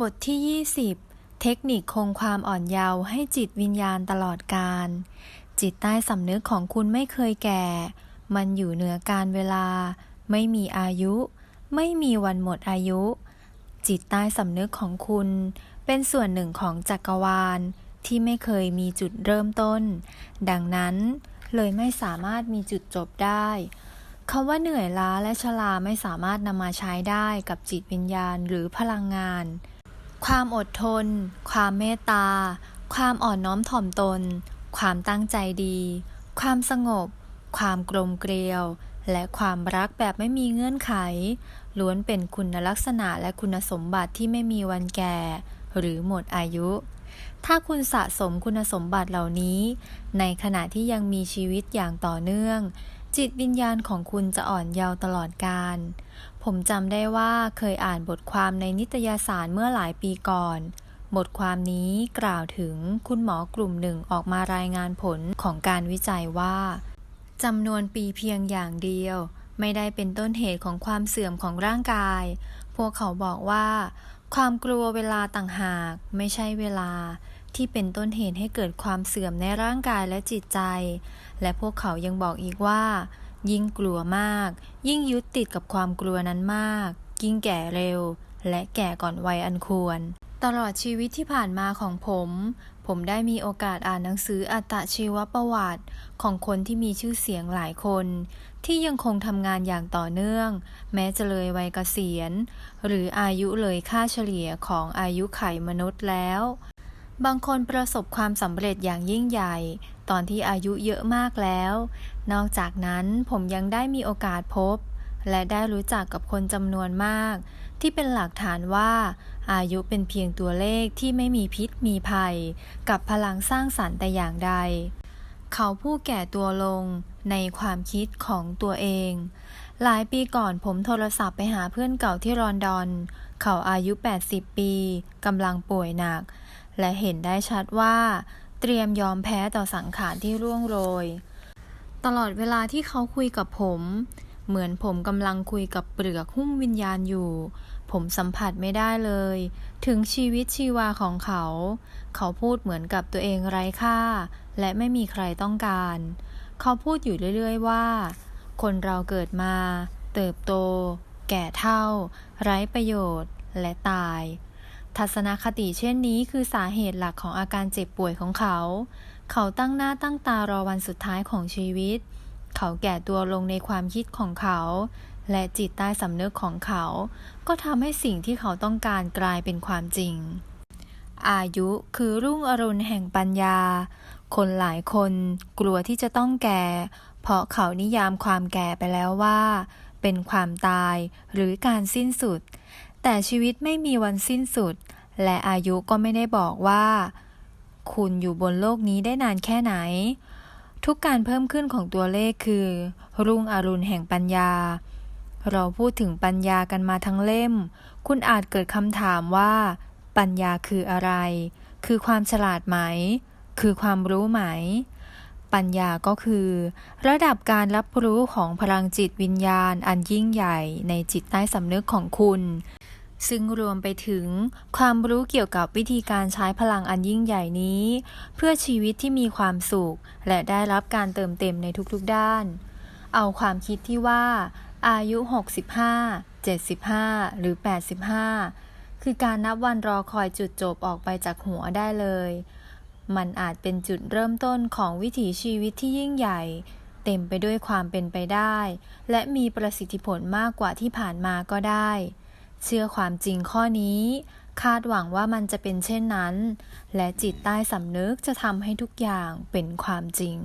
บทที่ 20 เทคนิคคงความอ่อนเยาว์ให้จิตวิญญาณตลอดกาลจิตใต้สำนึกของคุณไม่เคยแก่ มันอยู่เหนือการเวลา ไม่มีอายุ ไม่มีวันหมดอายุ จิตใต้สำนึกของคุณ เป็นส่วนหนึ่งของจักรวาล ที่ไม่เคยมีจุดเริ่มต้น ดังนั้น เลยไม่สามารถมีจุดจบได้คำว่าเหนื่อยล้าและชราไม่สามารถนำมาใช้ได้กับจิตวิญญาณหรือพลังงาน ความอดทน ความเมตตา ความอ่อนน้อมถ่อมตน ความตั้งใจดี ความสงบ ความกลมเกลียว และความรักแบบไม่มีเงื่อนไข ล้วนเป็นคุณลักษณะและคุณสมบัติที่ไม่มีวันแก่ หรือหมดอายุ ถ้าคุณสะสมคุณสมบัติเหล่านี้ ในขณะที่ยังมีชีวิตอย่างต่อเนื่องจิตวิญญาณของคุณจะอ่อนเยาว์ตลอดกาล ผมจำได้ว่าเคยอ่านบทความในนิตยสารเมื่อหลายปีก่อน บทความนี้กล่าวถึงคุณหมอกลุ่มหนึ่งออกมารายงานผลของการวิจัยว่าจำนวนปีเพียงอย่างเดียว ไม่ได้เป็นต้นเหตุของความเสื่อมของร่างกาย พวกเขาบอกว่า ความกลัวเวลาต่างหาก ไม่ใช่เวลา ที่เป็นต้นเหตุให้เกิดความเสื่อมในร่างกายและจิตใจ และพวกเขายังบอกอีกว่า ยิ่งกลัวมาก ยิ่งยึดติดกับความกลัวนั้นมาก ยิ่งแก่เร็ว และแก่ก่อนวัยอันควร ตลอดชีวิตที่ผ่านมาของผม ผมได้มีโอกาสอ่านหนังสืออัตชีวประวัติ ของคนที่มีชื่อเสียงหลายคน ที่ยังคงทำงานอย่างต่อเนื่อง แม้จะเลยวัยเกษียณ หรืออายุเลยค่าเฉลี่ยของอายุไขมนุษย์แล้วบางคนประสบความสำเร็จอย่างยิ่งใหญ่ ตอนที่อายุเยอะมากแล้ว นอกจากนั้นผมยังได้มีโอกาสพบ และได้รู้จักกับคนจำนวนมาก ที่เป็นหลักฐานว่า อายุเป็นเพียงตัวเลขที่ไม่มีพิษมีภัย กับพลังสร้างสรรค์แต่อย่างใด เขาผู้แก่ตัวลงในความคิดของตัวเอง หลายปีก่อนผมโทรศัพท์ไปหาเพื่อนเก่าที่ลอนดอน เขาอายุ 80 ปีกำลังป่วยหนัก และเห็นได้ชัดว่า เตรียมยอมแพ้ต่อสังขารที่ร่วงโรย ตลอดเวลาที่เขาคุยกับผม เหมือนผมกำลังคุยกับเปลือกหุ้มวิญญาณอยู่ ผมสัมผัสไม่ได้เลย ถึงชีวิตชีวาของเขา เขาพูดเหมือนกับตัวเองไร้ค่า และไม่มีใครต้องการ เขาพูดอยู่เรื่อยๆว่า คนเราเกิดมา เติบโต แก่เท่า ไร้ประโยชน์ และตาย ทัศนคติเช่นนี้คือสาเหตุหลักของอาการเจ็บป่วยของเขา เขาตั้งหน้าตั้งตารอวันสุดท้ายของชีวิต เขาแก่ตัวลงในความคิดของเขา และจิตใต้สำนึกของเขา ก็ทำให้สิ่งที่เขาต้องการกลายเป็นความจริง อายุคือรุ่งอรุณแห่งปัญญา คนหลายคนกลัวที่จะต้องแก่ เพราะเขานิยามความแก่ไปแล้วว่า เป็นความตายหรือการสิ้นสุด แต่ชีวิตไม่มีวันสิ้นสุด และอายุก็ไม่ได้บอกว่า คุณอยู่บนโลกนี้ได้นานแค่ไหน ทุกการเพิ่มขึ้นของตัวเลขคือ รุ่งอรุณแห่งปัญญา เราพูดถึงปัญญากันมาทั้งเล่ม คุณอาจเกิดคำถามว่า ปัญญาคืออะไร คือความฉลาดไหม คือความรู้ไหมปัญญาก็คือ ระดับการรับรู้ของพลังจิตวิญญาณอันยิ่งใหญ่ในจิตใต้สำนึกของคุณ ซึ่งรวมไปถึงความรู้เกี่ยวกับวิธีการใช้พลังอันยิ่งใหญ่นี้ เพื่อชีวิตที่มีความสุข และได้รับการเติมเต็มในทุกๆด้าน เอาความคิดที่ว่า อายุ 65 75 หรือ 85 คือการนับวันรอคอยจุดจบออกไปจากหัวได้เลย มันอาจเป็นจุดเริ่มต้นของวิถีชีวิตที่ยิ่งใหญ่ เต็มไปด้วยความเป็นไปได้ และมีประสิทธิผลมากกว่าที่ผ่านมาก็ได้ เชื่อความจริงข้อนี้ คาดหวังว่ามันจะเป็นเช่นนั้น และจิตใต้สำนึกจะทำให้ทุกอย่างเป็นความจริง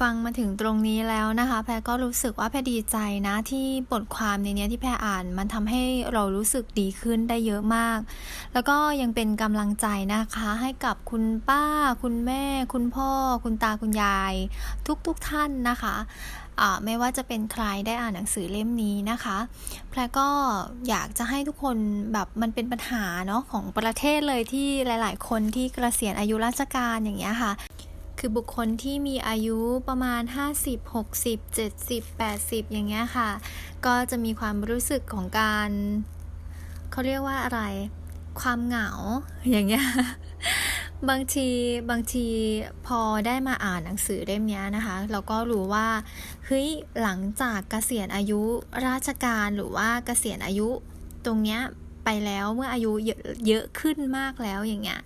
ฟังมาถึงตรงนี้แล้วนะคะ แพรก็รู้สึกว่าแพรดีใจนะที่บทความในนี้ที่แพรอ่าน มันทำให้เรารู้สึกดีขึ้นได้เยอะมาก แล้วก็ยังเป็นกำลังใจนะคะ ให้กับคุณป้า คุณแม่ คุณพ่อ คุณตาคุณยาย ทุกๆทท่านนะคะ ไม่ว่าจะเป็นใครได้อ่านหนังสือเล่มนี้นะคะแพรก็อยากจะให้ทุกคนแบบมันเป็นปัญหาเนาะของประเทศเลยที่หลาย ๆ คนที่เกษียณอายุราชการอย่างเงี้ยค่ะคือบุคคลที่มีอายุประมาณ 50 60 70 80 อย่างเงี้ยค่ะ ก็จะมีความรู้สึกของการ เขาเรียกว่าอะไร ความเหงาอย่างเงี้ย บางทีบางทีพอได้มาอ่านหนังสือเล่มนี้นะคะ เราก็รู้ว่าเฮ้ยหลังจากเกษียณอายุราชการหรือว่าเกษียณอายุตรงเนี้ยไปแล้วเมื่ออายุเยอะขึ้นมากแล้วอย่างเงี้ย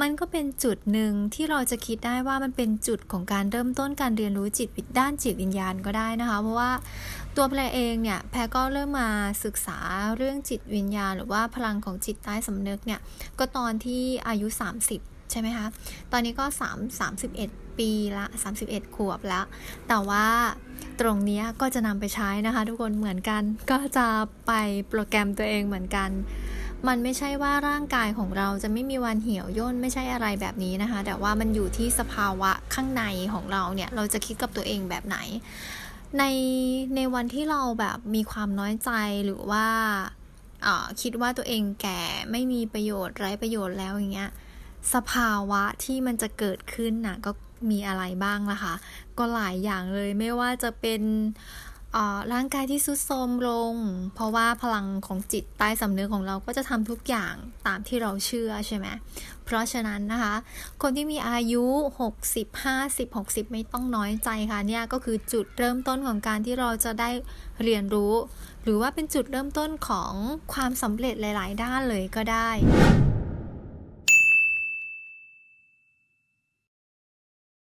มันก็เป็นจุดหนึ่งที่เราจะคิดได้ว่ามันเป็นจุดของการเริ่มต้นการเรียนรู้จิตวิด้านจิตวิญญาณก็ได้นะคะ เพราะว่าตัวแพรเองเนี่ยแพรก็เริ่มมาศึกษาเรื่องจิตวิญญาณ หรือว่าพลังของจิตใต้สำนึกเนี่ยก็ตอนที่อายุ 30 ใช่ไหมคะ ตอนนี้ก็ 3 31 ปีละ 31 ขวบแล้ว แต่ว่าตรงนี้ก็จะนำไปใช้นะคะ ทุกคนเหมือนกัน ก็จะไปโปรแกรมตัวเองเหมือนกัน มันไม่ใช่ว่าร่างกายของเราจะไม่มีวันเหี่ยวย่นไม่ใช่อะไรแบบนี้นะคะ แต่ว่ามันอยู่ที่สภาวะข้างในของเราเนี่ย เราจะคิดกับตัวเองแบบไหน ในในวันที่เราแบบมีความน้อยใจหรือว่าคิดว่าตัวเองแก่ไม่มีประโยชน์ไร้ประโยชน์แล้วอย่างเงี้ย สภาวะที่มันจะเกิดขึ้นน่ะก็มีอะไรบ้างล่ะคะ ก็หลายอย่างเลยไม่ว่าจะเป็นอ่าร่างกายที่สุดโทรมลง เพราะว่าพลังของจิตใต้สำนึกของเราก็จะทำทุกอย่างตามที่เราเชื่อใช่ไหม เพราะฉะนั้นนะคะ คนที่มีอายุ 60 50 60 ไม่ต้องน้อยใจค่ะ เนี่ยก็คือจุดเริ่มต้นของการที่เราจะได้เรียนรู้ หรือว่าเป็นจุดเริ่มต้นของความสำเร็จหลาย ๆ ด้านเลยก็ได้